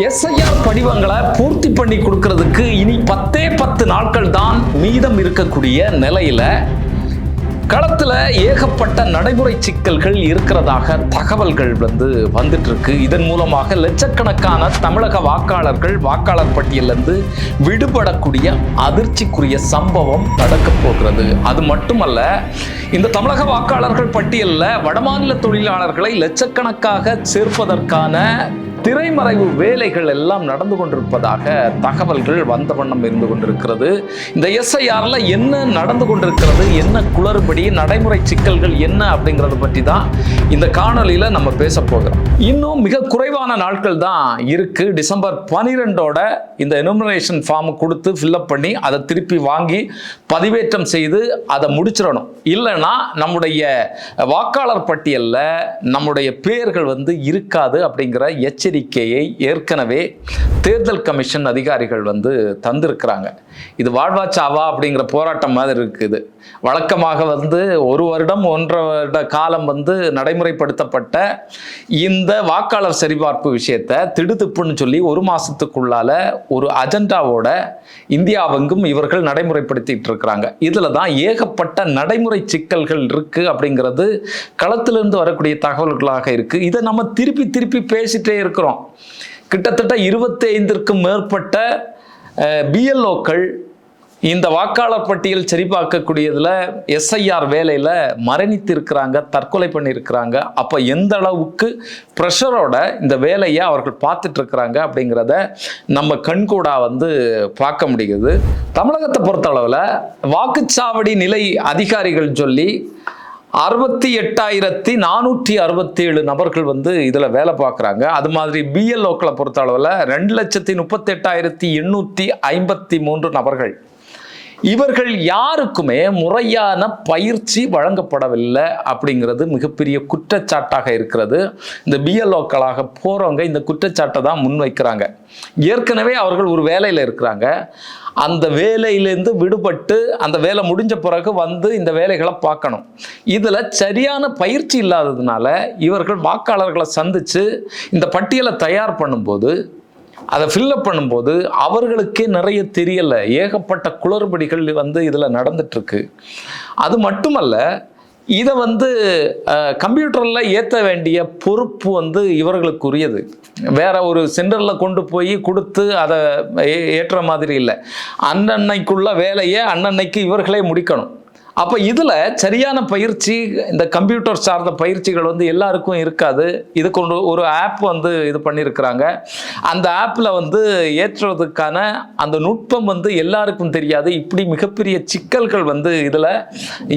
SIR படிவங்களை பூர்த்தி பண்ணி கொடுக்கறதுக்கு இனி பத்தே பத்து நாட்கள் தான் மீதம் இருக்கக்கூடிய நிலையில களத்தில் ஏகப்பட்ட நடைமுறை சிக்கல்கள் இருக்கிறதாக தகவல்கள் வந்து வந்துட்டு இருக்கு இதன் மூலமாக லட்சக்கணக்கான தமிழக வாக்காளர்கள் வாக்காளர் பட்டியலிருந்து விடுபடக்கூடிய அதிர்ச்சிக்குரிய சம்பவம் நடக்க போகிறது. அது மட்டுமல்ல இந்த தமிழக வாக்காளர்கள் பட்டியலில் வடமாநில தொழிலாளர்களை லட்சக்கணக்காக சேர்ப்பதற்கான திரைமறைவு வேலைகள் எல்லாம் நடந்து கொண்டிருப்பதாக தகவல்கள் வந்த வண்ணம் இருந்து கொண்டிருக்கிறது. இந்த எஸ்ஐஆரில் என்ன நடந்து கொண்டிருக்கிறது என்ன குளறுபடி நடைமுறை சிக்கல்கள் என்ன அப்படிங்கிறத பற்றி தான் இந்த காணொலியில் நம்ம பேச போகிறோம். இன்னும் மிக குறைவான நாட்கள் தான் இருக்கு. டிசம்பர் பனிரெண்டோட இந்த எனுமரேஷன் ஃபார்ம் கொடுத்து ஃபில்அப் பண்ணி அதை திருப்பி வாங்கி பதிவேற்றம் செய்து அதை முடிச்சிடணும். இல்லைன்னா நம்முடைய வாக்காளர் பட்டியலில் நம்முடைய பேர்கள் வந்து இருக்காது அப்படிங்கிற எச்சரிக்கை எச்சரிக்கையை ஏற்கனவே தேர்தல் கமிஷன் அதிகாரிகள் வந்து தந்திருக்கிறாங்க. இது வாழ்வா சாவா அப்படிங்கிற போராட்டம் மாதிரி இருக்குது. வழக்கமாக வந்து ஒரு வருடம் ஒன்றரை வருட காலம் வந்து நடைமுறைப்படுத்தப்பட்ட இந்த வாக்காளர் சரிபார்ப்பு விஷயத்தை திடுதிப்புன்னு சொல்லி ஒரு மாசத்துக்குள்ளால ஒரு அஜெண்டாவோட இந்தியாவெங்கும் இவர்கள் நடைமுறைப்படுத்திட்டு இருக்கிறாங்க. இதில் தான் ஏகப்பட்ட நடைமுறை சிக்கல்கள் இருக்கு அப்படிங்கிறது களத்திலிருந்து வரக்கூடிய தகவல்களாக இருக்கு. இதை நம்ம திருப்பி திருப்பி பேசிட்டே இருக்கிறோம் கிட்டத்தட்ட இருபத்தைந்திற்கும் மேற்பட்ட பிஎல்ஓக்கள் இந்த வாக்காளர் பட்டியல் சரிபார்க்கக்கூடியதுல எஸ்ஐஆர் வேலையில் மரணித்து இருக்கிறாங்க தற்கொலை பண்ணியிருக்கிறாங்க. அப்போ எந்த அளவுக்கு ப்ரெஷரோட இந்த வேலையை அவர்கள் பார்த்துட்டு இருக்கிறாங்க அப்படிங்கிறத நம்ம கண்கூடாக வந்து பார்க்க முடியுது தமிழகத்தை பொறுத்தளவில் வாக்குச்சாவடி நிலை அதிகாரிகள் சொல்லி அறுபத்தி எட்டாயிரத்தி நானூற்றி அறுபத்தேழு நபர்கள் வந்து இதில் வேலை பார்க்குறாங்க. அது மாதிரி பிஎல்ஓக்களை பொறுத்த அளவில் ரெண்டு லட்சத்தி முப்பத்தெட்டாயிரத்தி எண்ணூற்றி ஐம்பத்தி மூன்று நபர்கள் இவர்கள் யாருக்குமே முறையான பயிற்சி வழங்கப்படவில்லை அப்படிங்கிறது மிகப்பெரிய குற்றச்சாட்டாக இருக்கிறது. இந்த பிஎல்ஓக்களாக போகிறவங்க இந்த குற்றச்சாட்டை தான் முன்வைக்கிறாங்க. ஏற்கனவே அவர்கள் ஒரு வேலையில் இருக்கிறாங்க. அந்த வேலையிலேருந்து விடுபட்டு அந்த வேலை முடிஞ்ச பிறகு வந்து இந்த வேலைகளை பார்க்கணும். இதில் சரியான பயிற்சி இல்லாததுனால இவர்கள் வாக்காளர்களை சந்தித்து இந்த பட்டியலை தயார் பண்ணும்போது அதை ஃபில்லப் பண்ணும்போது அவர்களுக்கே நிறைய தெரியலை. ஏகப்பட்ட குளறுபடிகள் வந்து இதில் நடந்துட்டுருக்கு. அது மட்டுமல்ல இதை வந்து கம்ப்யூட்டரில் ஏற்ற வேண்டிய பொறுப்பு வந்து இவர்களுக்குரியது. வேற ஒரு சென்டரில் கொண்டு போய் கொடுத்து அதை ஏ- ஏற்ற மாதிரி இல்லை. அன்னன்னைக்குள்ள வேலையை அன்னன்னைக்கு இவர்களே முடிக்கணும். அப்போ இதில் சரியான பயிற்சி இந்த கம்ப்யூட்டர் சார்ந்த பயிற்சிகள் வந்து எல்லாருக்கும் இருக்காது. இதுக்கு ஒரு ஒரு ஆப் வந்து இது பண்ணியிருக்கிறாங்க அந்த ஆப்பில் வந்து ஏற்றுறதுக்கான அந்த நுட்பம் வந்து எல்லாருக்கும் தெரியாது. இப்படி மிகப்பெரிய சிக்கல்கள் வந்து இதில்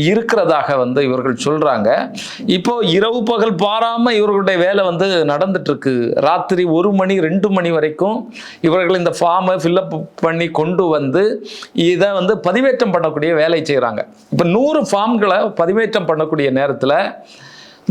இருக்கிறதாக வந்து இவர்கள் சொல்கிறாங்க இப்போ இரவு பகல் பாராமல் இவர்களுடைய வேலை வந்து நடந்துட்டுருக்கு. ராத்திரி ஒரு மணி ரெண்டு மணி வரைக்கும் இவர்கள் இந்த ஃபார்மை ஃபில்லப் பண்ணி கொண்டு வந்து இதை வந்து பதிவேற்றம் பண்ணக்கூடிய வேலை செய்கிறாங்க இப்போ நூறு ஃபார்ம்களை பதிவேற்றம் பண்ணக்கூடிய நேரத்தில்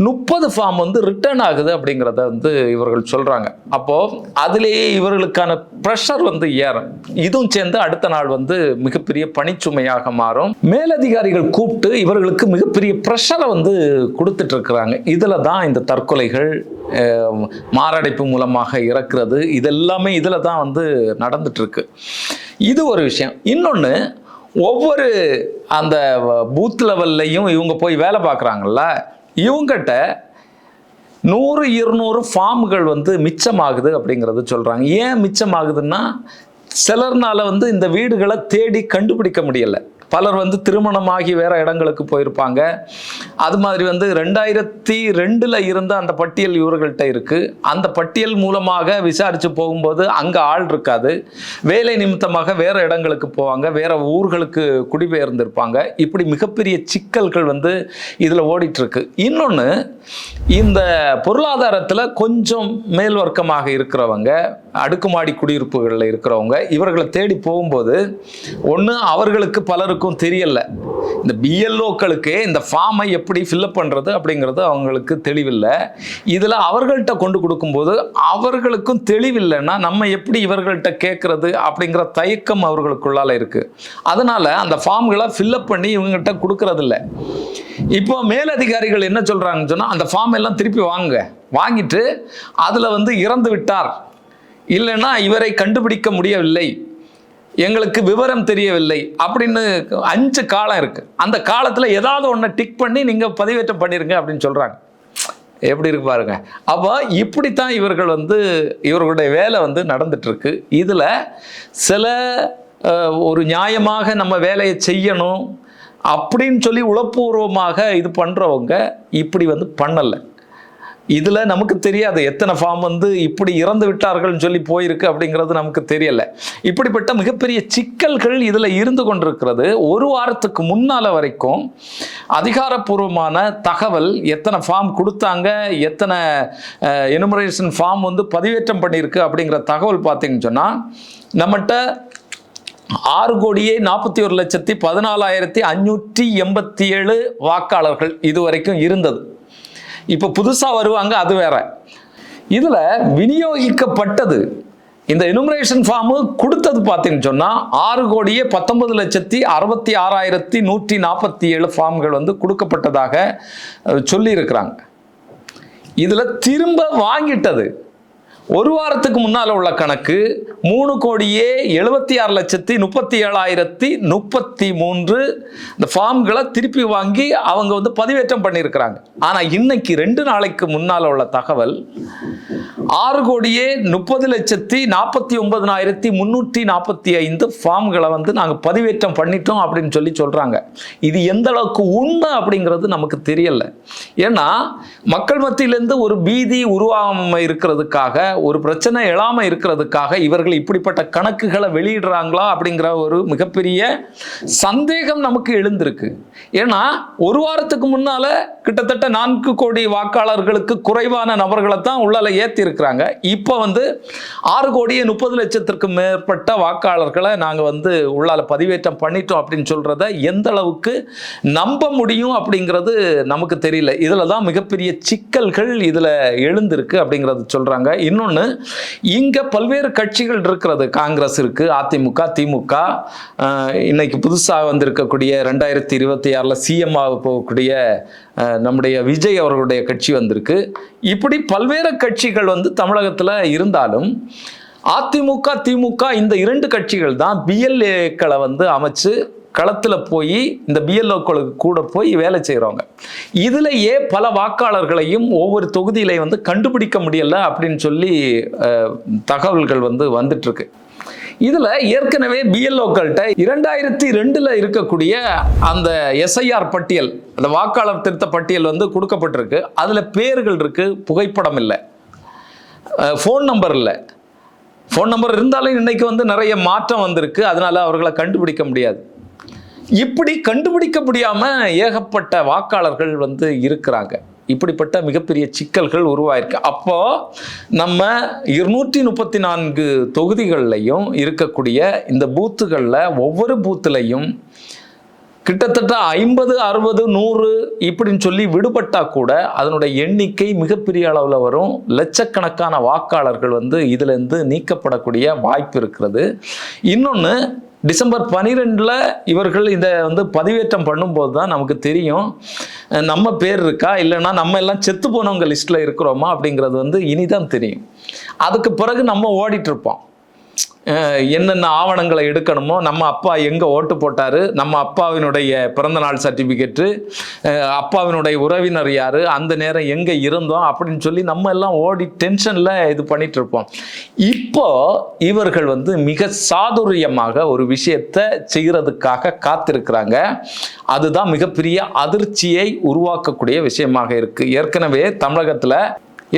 முப்பது ஃபார்ம் வந்து ரிட்டர்ன் ஆகுது அப்படிங்கிறத வந்து இவர்கள் சொல்கிறாங்க அப்போது அதிலேயே இவர்களுக்கான ப்ரெஷர் வந்து ஏறும். இதுவும் சேர்ந்து அடுத்த நாள் வந்து மிகப்பெரிய பணிச்சுமையாக மாறும். மேலதிகாரிகள் கூப்பிட்டு இவர்களுக்கு மிகப்பெரிய ப்ரெஷரை வந்து கொடுத்துட்டு இருக்கிறாங்க. இதில் தான் இந்த தற்கொலைகள் மாரடைப்பு மூலமாக இறக்குறது இதெல்லாமே இதில் தான் வந்து நடந்துட்டுருக்கு இது ஒரு விஷயம். இன்னொன்று ஒவ்வொரு அந்த பூத் லெவல்லையும் இவங்க போய் வேலை பார்க்குறாங்கல்ல இவங்ககிட்ட நூறு இருநூறு ஃபார்ம்கள் வந்து மிச்சமாகுது அப்படிங்கிறது சொல்கிறாங்க ஏன் மிச்சமாகுதுன்னா சிலர்னால வந்து இந்த வீடுகளை தேடி கண்டுபிடிக்க முடியலை. பலர் வந்து திருமணமாகி வேற இடங்களுக்கு போயிருப்பாங்க. அது மாதிரி வந்து ரெண்டாயிரத்தி ரெண்டில் இருந்த அந்த பட்டியல் இவர்கள்ட்ட இருக்குது அந்த பட்டியல் மூலமாக விசாரித்து போகும்போது அங்கே ஆள் இருக்காது. வேலை நிமித்தமாக வேற இடங்களுக்கு போவாங்க. வேற ஊர்களுக்கு குடிபெயர்ந்திருப்பாங்க. இப்படி மிகப்பெரிய சிக்கல்கள் வந்து இதில் ஓடிட்டுருக்கு. இன்னொன்று இந்த பொருளாதாரத்தில் கொஞ்சம் மேல் வர்க்கமாக இருக்கிறவங்க அடுக்குமாடி குடியிருப்புகளில் இருக்கிறவங்க இவர்களை தேடி போகும்போது ஒன்று அவர்களுக்கு யாருக்கும் தெரியல. இந்த பிஎல்ஓக்களுக்கு இந்த ஃபார்மை எப்படி ஃபில்அப் பண்ணுறது அப்படிங்கிறது அவங்களுக்கு தெளிவில்லை. இதில் அவர்கள்ட்ட கொண்டு கொடுக்கும்போது அவர்களுக்கும் தெளிவில்லைன்னா நம்ம எப்படி இவர்கள்ட்ட கேட்குறது அப்படிங்கிற தயக்கம் அவர்களுக்குள்ளால் இருக்குது அதனால் அந்த ஃபார்ம்களை ஃபில்அப் பண்ணி இவங்ககிட்ட கொடுக்கறதில்ல. இப்போ மேலதிகாரிகள் என்ன சொல்கிறாங்கன்னு சொன்னால் அந்த ஃபார்ம் எல்லாம் திருப்பி வாங்க வாங்கிட்டு அதில் வந்து இறந்து விட்டார் இல்லைன்னா இவரை கண்டுபிடிக்க முடியவில்லை. எங்களுக்கு விவரம் தெரியவில்லை அப்படின்னு அஞ்சு காலம் இருக்குது அந்த காலத்தில் ஏதாவது ஒன்று டிக் பண்ணி நீங்கள் பதிவேற்றம் பண்ணிடுங்க அப்படின்னு சொல்கிறாங்க எப்படி இருக்கு பாருங்க. அப்போ இப்படித்தான் இவர்கள் வந்து இவர்களுடைய வேலை வந்து நடந்துட்டுருக்கு. இதில் சில ஒரு நியாயமாக நம்ம வேலையை செய்யணும் அப்படின்னு சொல்லி உளப்பூர்வமாக இது பண்ணுறவங்க இப்படி வந்து பண்ணலை. இதில் நமக்கு தெரியாது எத்தனை ஃபார்ம் வந்து இப்படி இறந்து விட்டார்கள்னு சொல்லி போயிருக்கு அப்படிங்கிறது நமக்கு தெரியலை. இப்படிப்பட்ட மிகப்பெரிய சிக்கல்கள் இதில் இருந்து கொண்டிருக்கிறது. ஒரு வாரத்துக்கு முன்னால் வரைக்கும் அதிகாரப்பூர்வமான தகவல் எத்தனை ஃபார்ம் கொடுத்தாங்க எத்தனை எனுமரேஷன் ஃபார்ம் வந்து பதிவேற்றம் பண்ணியிருக்கு அப்படிங்கிற தகவல் பார்த்தீங்கன்னு சொன்னால் நம்மகிட்ட ஆறு கோடியே நாற்பத்தி ஒரு லட்சத்தி பதினாலாயிரத்தி அஞ்சூற்றி எண்பத்தி ஏழு வாக்காளர்கள் இதுவரைக்கும் இருந்தது. இப்போ புதுசாக வருவாங்க அது வேற. இதில் விநியோகிக்கப்பட்டது இந்த எனுமரேஷன் ஃபார்மு கொடுத்தது பார்த்தீங்கன்னு சொன்னால் ஆறு கோடியே பத்தொன்பது லட்சத்தி அறுபத்தி ஆறாயிரத்தி நூற்றி நாற்பத்தி ஏழு ஃபார்ம்கள் வந்து கொடுக்கப்பட்டதாக சொல்லியிருக்கிறாங்க. இதில் திரும்ப வாங்கிட்டது ஒரு வாரத்துக்கு முன்னால் உள்ள கணக்கு மூணு கோடியே எழுபத்தி ஆறு லட்சத்தி முப்பத்தி ஏழாயிரத்தி முப்பத்தி மூன்று. இந்த ஃபார்ம்களை திருப்பி வாங்கி அவங்க வந்து பதிவேற்றம் பண்ணியிருக்கிறாங்க. ஆனால் இன்னைக்கு ரெண்டு நாளைக்கு முன்னால் உள்ள தகவல் ஆறு கோடியே முப்பது லட்சத்தி நாற்பத்தி ஒன்பதனாயிரத்தி முந்நூற்றி நாற்பத்தி ஐந்து ஃபார்ம்களை வந்து நாங்கள் பதிவேற்றம் பண்ணிட்டோம் அப்படின்னு சொல்லி சொல்கிறாங்க இது எந்த அளவுக்கு உண்மை அப்படிங்கிறது நமக்கு தெரியலை. ஏன்னா மக்கள் மத்தியிலேருந்து ஒரு பீதி உருவாகாமல் இருக்கிறதுக்காக ஒரு பிரச்சனை எழாமல் இருக்கிறதுக்காக இவர்கள் இப்படிப்பட்ட கணக்குகளை வெளியிடுறாங்களா அப்படிங்கிற ஒரு மிகப்பெரிய சந்தேகம் நமக்கு எழுந்திருக்கு. ஏன்னா ஒரு வாரத்துக்கு முன்னால கிட்டத்தட்ட நான்கு கோடி வாக்காளர்களுக்கு குறைவான நபர்களை தான் உள்ளால ஏற்றி இருக்கிறாங்க இப்போ வந்து ஆறு கோடியே முப்பது லட்சத்திற்கு மேற்பட்ட வாக்காளர்களை நாங்கள் வந்து உள்ளால பதிவேற்றம் பண்ணிட்டோம் அப்படின்னு சொல்கிறத எந்த அளவுக்கு நம்ப முடியும் அப்படிங்கிறது நமக்கு தெரியல. இதில் தான் மிகப்பெரிய சிக்கல்கள் இதில் எழுந்திருக்கு அப்படிங்கிறது சொல்கிறாங்க இன்னொன்று இங்கே பல்வேறு கட்சிகள் இருக்கிறது. காங்கிரஸ் இருக்குது அதிமுக திமுக. இன்னைக்கு புதுசாக வந்திருக்கக்கூடிய ரெண்டாயிரத்தி இருபத்தி ஆறில் சிஎம் ஆக போகக்கூடிய நம்முடைய விஜய் அவர்களுடைய கட்சி வந்திருக்கு. இப்படி பல்வேறு கட்சிகள் வந்து தமிழகத்தில் இருந்தாலும் அதிமுக திமுக இந்த இரண்டு கட்சிகள் தான் பிஎல்ஏக்களை வந்து அமைச்சு களத்தில் போய் இந்த பிஎல்ஓக்களுக்கு கூட போய் வேலை செய்கிறவங்க இதிலேயே பல வாக்காளர்களையும் ஒவ்வொரு தொகுதியிலையும் வந்து கண்டுபிடிக்க முடியல அப்படின்னு சொல்லி தகவல்கள் வந்து வந்துட்டுருக்கு இதுல ஏற்கனவே பிஎல்ஓக்கள்கிட்ட இரண்டாயிரத்தி ரெண்டுல இருக்கக்கூடிய அந்த எஸ்ஐஆர் பட்டியல் அந்த வாக்காளர் திருத்த பட்டியல் வந்து கொடுக்கப்பட்டிருக்கு. அதுல பேர்கள் இருக்கு புகைப்படம் இல்லை. ஃபோன் நம்பர் இல்லை. ஃபோன் நம்பர் இருந்தாலும் இன்னைக்கு வந்து நிறைய மாற்றம் வந்திருக்கு. அதனால அவர்களை கண்டுபிடிக்க முடியாது. இப்படி கண்டுபிடிக்க முடியாம ஏகப்பட்ட வாக்காளர்கள் வந்து இருக்கிறாங்க. இப்படிப்பட்ட மிகப்பெரிய சிக்கல்கள் உருவாயிருக்கு. அப்போ நம்ம இருநூற்றி முப்பத்தி நான்கு தொகுதிகள்லையும் இருக்கக்கூடிய இந்த பூத்துகளில் ஒவ்வொரு பூத்துலையும் கிட்டத்தட்ட ஐம்பது அறுபது நூறு இப்படின்னு சொல்லி விடுபட்டால் கூட அதனுடைய எண்ணிக்கை மிகப்பெரிய அளவில் வரும். லட்சக்கணக்கான வாக்காளர்கள் வந்து இதுலேருந்து நீக்கப்படக்கூடிய வாய்ப்பு இருக்கிறது. இன்னொன்று டிசம்பர் பனிரெண்டில் இவர்கள் இதை வந்து பதிவேற்றம் பண்ணும்போது தான் நமக்கு தெரியும். நம்ம பேர் இருக்கா? இல்லைன்னா நம்ம எல்லாம் செத்து போனவங்க லிஸ்ட்டில் இருக்கிறோமா அப்படிங்கிறது வந்து இனிதான் தெரியும். அதுக்கு பிறகு நம்ம ஓடிட்டு இருப்போம். என்னென்ன ஆவணங்களை எடுக்கணுமோ நம்ம அப்பா எங்கே ஓட்டு போட்டார் நம்ம அப்பாவினுடைய பிறந்தநாள் சர்டிஃபிகேட்டு அப்பாவினுடைய உறவினர் யார் அந்த நேரம் எங்கே இருந்தோம் அப்படின்னு சொல்லி நம்ம எல்லாம் ஓடி டென்ஷனில் இது பண்ணிகிட்ருப்போம் இருப்போம். இப்போ இவர்கள் வந்து மிக சாதுரியமாக ஒரு விஷயத்தை செய்கிறதுக்காக காத்திருக்கிறாங்க. அதுதான் மிகப்பெரிய அதிர்ச்சியை உருவாக்கக்கூடிய விஷயமாக இருக்குது ஏற்கனவே தமிழகத்தில்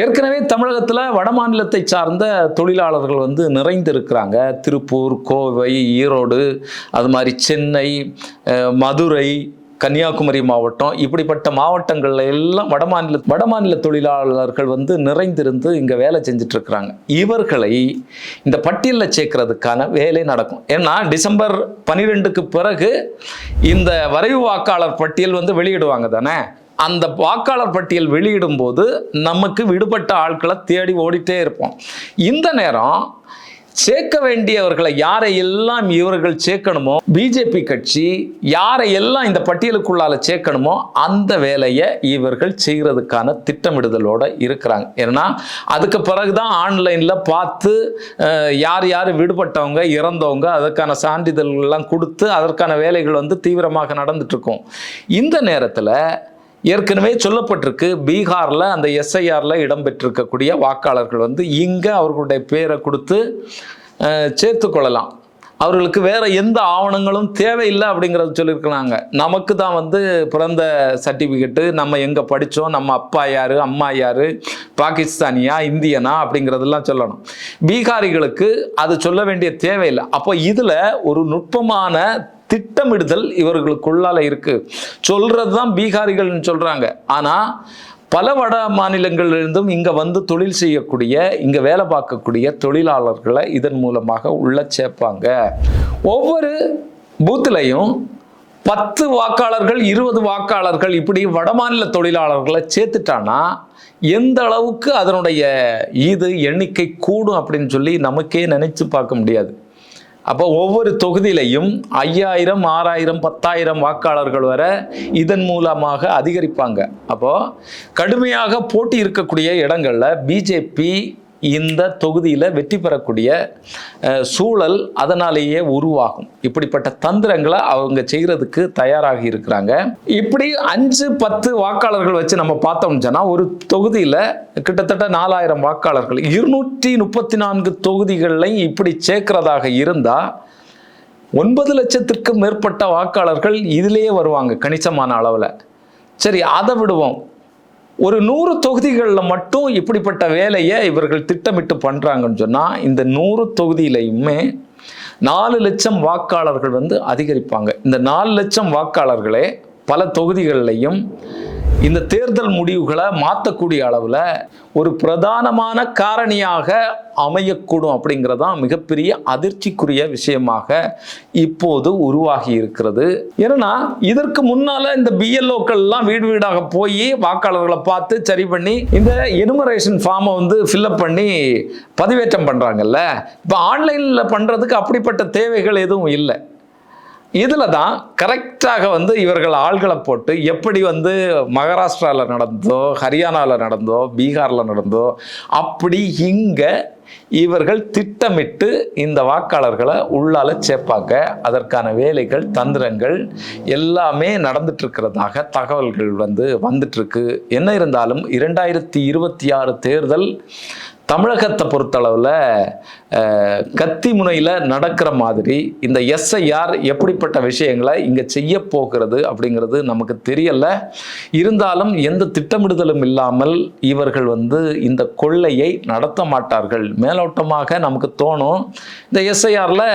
ஏற்கனவே தமிழகத்தில் வடமாநிலத்தை சார்ந்த தொழிலாளர்கள் வந்து நிறைந்திருக்கிறாங்க. திருப்பூர் கோவை ஈரோடு அது மாதிரி சென்னை மதுரை கன்னியாகுமரி மாவட்டம் இப்படிப்பட்ட மாவட்டங்கள்ல எல்லாம் வடமாநில வடமாநில தொழிலாளர்கள் வந்து நிறைந்திருந்து இங்கே வேலை செஞ்சுட்டு இருக்கிறாங்க இவர்களை இந்த பட்டியலில் சேர்க்கறதுக்கான வேலை நடக்கும். ஏன்னா டிசம்பர் பன்னிரெண்டுக்கு பிறகு இந்த வரைவு வாக்காளர் பட்டியல் வந்து வெளியிடுவாங்க தானே? அந்த வாக்காளர் பட்டியல் வெளியிடும் போது நமக்கு விடுபட்ட ஆட்களை தேடி ஓடிட்டே இருப்போம். இந்த நேரம் சேர்க்க வேண்டியவர்களை யாரை எல்லாம் இவர்கள் சேர்க்கணுமோ பிஜேபி கட்சி யாரை எல்லாம் இந்த பட்டியலுக்குள்ளால சேர்க்கணுமோ அந்த வேலையை இவர்கள் செய்கிறதுக்கான திட்டமிடுதலோடு இருக்கிறாங்க. ஏன்னா அதுக்கு பிறகுதான் ஆன்லைனில் பார்த்து யார் யார் விடுபட்டவங்க இறந்தவங்க அதற்கான சான்றிதழ்கள்லாம் கொடுத்து அதற்கான வேலைகள் வந்து தீவிரமாக நடந்துட்டு இருக்கும். இந்த நேரத்தில் ஏற்கனவே சொல்லப்பட்டிருக்கு பீகாரில் அந்த எஸ்ஐஆரில் இடம்பெற்றிருக்கக்கூடிய வாக்காளர்கள் வந்து இங்கே அவர்களுடைய பேரை கொடுத்து சேர்த்து கொள்ளலாம். அவர்களுக்கு வேறு எந்த ஆவணங்களும் தேவையில்லை அப்படிங்கிறத சொல்லியிருக்கிறாங்க. நமக்கு தான் வந்து பிறந்த சர்டிஃபிகேட்டு நம்ம எங்கே படித்தோம் நம்ம அப்பா யார் அம்மா யார் பாகிஸ்தானியா இந்தியனா அப்படிங்கிறதெல்லாம் சொல்லணும். பீகாரிகளுக்கு அது சொல்ல வேண்டிய தேவையில்லை. அப்போ இதில் ஒரு நுட்பமான திட்டமிடுதல் இவர்களுக்குள்ளால இருக்கு. சொல்கிறது தான் பீகாரிகள்னு சொல்கிறாங்க ஆனால் பல வட மாநிலங்களிலிருந்தும் இங்கே வந்து தொழில் செய்யக்கூடிய இங்கே வேலை பார்க்கக்கூடிய தொழிலாளர்களை இதன் மூலமாக உள்ள சேர்ப்பாங்க. ஒவ்வொரு பூத்துலையும் பத்து வாக்காளர்கள் இருபது வாக்காளர்கள் இப்படி வடமாநில தொழிலாளர்களை சேர்த்துட்டானா எந்த அளவுக்கு அதனுடைய இது எண்ணிக்கை கூடும் அப்படின்னு சொல்லி நமக்கே நினைச்சு பார்க்க முடியாது. அப்போ ஒவ்வொரு தொகுதியிலையும் ஐயாயிரம் ஆறாயிரம் பத்தாயிரம் வாக்காளர்கள் வர இதன் மூலமாக அதிகரிப்பாங்க. அப்போ கடுமையாக போட்டி இருக்கக்கூடிய இடங்களில் பிஜேபி இந்த தொகுதியில் வெற்றி பெறக்கூடிய சூழல் அதனாலேயே உருவாகும். இப்படிப்பட்ட தந்திரங்களை அவங்க செய்கிறதுக்கு தயாராகி இருக்கிறாங்க. இப்படி அஞ்சு பத்து வாக்காளர்கள் வச்சு நம்ம பார்த்தோம்னு சொன்னால் ஒரு தொகுதியில் கிட்டத்தட்ட நாலாயிரம் வாக்காளர்கள் இருநூற்றி முப்பத்தி நான்கு தொகுதிகளையும் இப்படி சேர்க்கிறதாக இருந்தால் ஒன்பது லட்சத்திற்கும் மேற்பட்ட வாக்காளர்கள் இதிலேயே வருவாங்க கணிசமான அளவில். சரி அதை விடுவோம். ஒரு நூறு தொகுதிகளில் மட்டும் இப்படிப்பட்ட வேலையை இவர்கள் திட்டமிட்டு பண்ணுறாங்கன்னு சொன்னால் இந்த நூறு தொகுதியிலையுமே நாலு லட்சம் வாக்காளர்கள் வந்து அதிகரிப்பாங்க. இந்த நாலு லட்சம் வாக்காளர்களே பல தொகுதிகளிலையும் இந்த தேர்தல் முடிவுகளை மாற்றக்கூடிய அளவில் ஒரு பிரதானமான காரணியாக அமையக்கூடும் அப்படிங்கிறதான் மிகப்பெரிய அதிர்ச்சிக்குரிய விஷயமாக இப்போது உருவாகி இருக்கிறது. ஏன்னா இதற்கு முன்னால இந்த பிஎல்ஓக்கள்லாம் வீடு வீடாக போய் வாக்காளர்களை பார்த்து சரி பண்ணி இந்த எனுமரேஷன் ஃபார்மை வந்து ஃபில்அப் பண்ணி பதிவேற்றம் பண்ணுறாங்கல்ல இப்போ ஆன்லைனில் பண்ணுறதுக்கு அப்படிப்பட்ட தேவைகள் எதுவும் இல்லை. இதில் தான் கரெக்டாக வந்து இவர்கள் ஆள்களை போட்டு எப்படி வந்து மகாராஷ்டிராவில் நடந்தோ ஹரியானாவில் நடந்தோ பீகாரில் நடந்தோ அப்படி இங்கே இவர்கள் திட்டமிட்டு இந்த வாக்காளர்களை உள்ளால சேர்ப்பாங்க. அதற்கான வேலைகள் தந்திரங்கள் எல்லாமே நடந்துட்டுருக்கிறதாக தகவல்கள் வந்து வந்துட்டுருக்கு. என்ன இருந்தாலும் இரண்டாயிரத்தி இருபத்தி ஆறு தேர்தல் தமிழகத்தை பொறுத்தளவில் கத்தி முனையில் நடக்கிற மாதிரி இந்த எஸ்ஐஆர் எப்படிப்பட்ட விஷயங்களை இங்கே செய்ய போகிறது அப்படிங்கிறது நமக்கு தெரியலை. இருந்தாலும் எந்த திட்டமிடுதலும் இல்லாமல் இவர்கள் வந்து இந்த கொள்ளையை நடத்த மாட்டார்கள். மேலோட்டமாக நமக்கு தோணும் இந்த எஸ்ஐஆரில்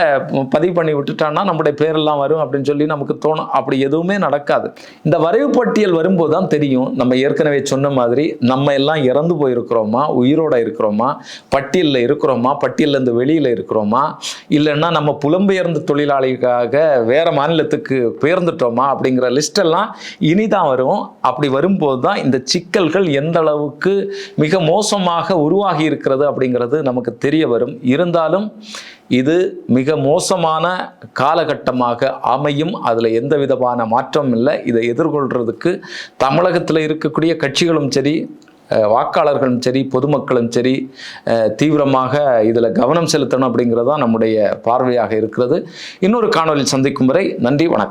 பதிவு பண்ணி விட்டுட்டான்னா நம்முடைய பேரெல்லாம் வரும் அப்படின்னு சொல்லி நமக்கு தோணும். அப்படி எதுவுமே நடக்காது. இந்த வரைவு பட்டியல் வரும்போது தான் தெரியும் நம்ம ஏற்கனவே சொன்ன மாதிரி நம்ம எல்லாம் இறந்து போயிருக்கிறோமா உயிரோட இருக்கிறோமா பட்டியலில் இருக்கிறோமா பட்டியலில் இருந்து வெளியில் இருக்கிறோமா? இல்லைன்னா நம்ம புலம்பெயர்ந்த தொழிலாளிக்காக வேறு மாநிலத்துக்கு பெயர்ந்துட்டோமா? அப்படிங்கிற லிஸ்டெல்லாம் இனிதான் வரும். அப்படி வரும்போது தான் இந்த சிக்கல்கள் எந்த அளவுக்கு மிக மோசமாக உருவாகி இருக்கிறது அப்படிங்கிறது நமக்கு தெரிய வரும். இருந்தாலும் இது மிக மோசமான காலகட்டமாக அமையும். அதில் எந்த விதமான மாற்றமும் இல்லை. இதை எதிர்கொள்றதுக்கு தமிழகத்தில் இருக்கக்கூடிய கட்சிகளும் சரி வாக்காளர்களும் சரி பொதுமக்களும் சரி தீவிரமாக இதில் கவனம் செலுத்தணும் அப்படிங்கிறது தான் நம்முடைய பார்வையாக இருக்கிறது. இன்னொரு காணொலியில் சந்திக்கும் வரை நன்றி வணக்கம்.